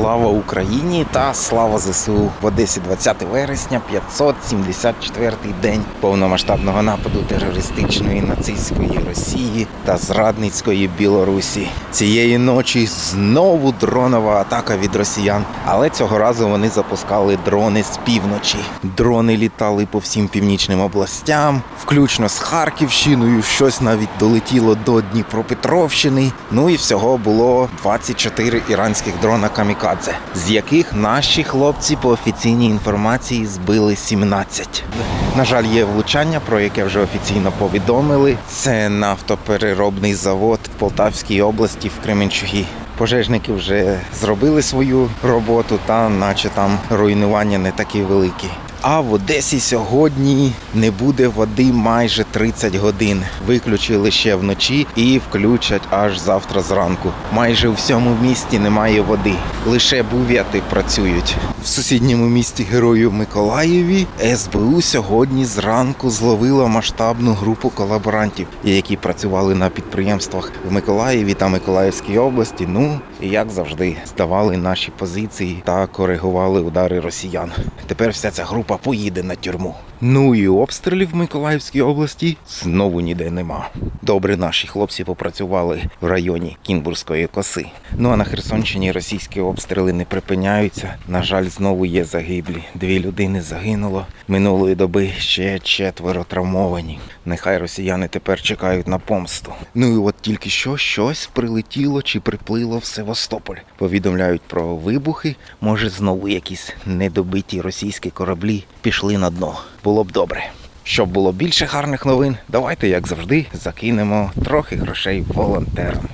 Слава Україні та слава ЗСУ в Одесі 20 вересня, 574-й день повномасштабного нападу терористичної нацистської Росії та зрадницької Білорусі. Цієї ночі знову дронова атака від росіян, але цього разу вони запускали дрони з півночі. Дрони літали по всім північним областям, включно з Харківщиною. Щось навіть долетіло до Дніпропетровщини. Ну і всього було 24 іранських дрона камікадзе, з яких наші хлопці по офіційній інформації збили 17. На жаль, є влучання, про яке вже офіційно повідомили. Це нафтопереробний завод в Полтавській області в Кременчугі. Пожежники вже зробили свою роботу, та наче там руйнування не такі великі. А в Одесі сьогодні не буде води майже 30 годин. Виключили ще вночі і включать аж завтра зранку. Майже у всьому місті немає води. Лише був'яти працюють. В сусідньому місті Герою Миколаєві СБУ сьогодні зранку зловила масштабну групу колаборантів, які працювали на підприємствах в Миколаєві та Миколаївській області. Ну і як завжди, здавали наші позиції та коригували удари росіян. Тепер вся ця група поїде на тюрму. Ну і обстрілів в Миколаївській області знову ніде нема. Добре, наші хлопці попрацювали в районі Кінбурзької коси. Ну а на Херсонщині російські обстріли не припиняються. На жаль, знову є загиблі. Дві людини загинуло. Минулої доби ще четверо травмовані. Нехай росіяни тепер чекають на помсту. Ну і от тільки що щось прилетіло чи приплило в Севастополь. Повідомляють про вибухи. Може, знову якісь недобиті російські кораблі пішли на дно. Було б добре. Щоб було більше гарних новин, давайте, як завжди, закинемо трохи грошей волонтерам.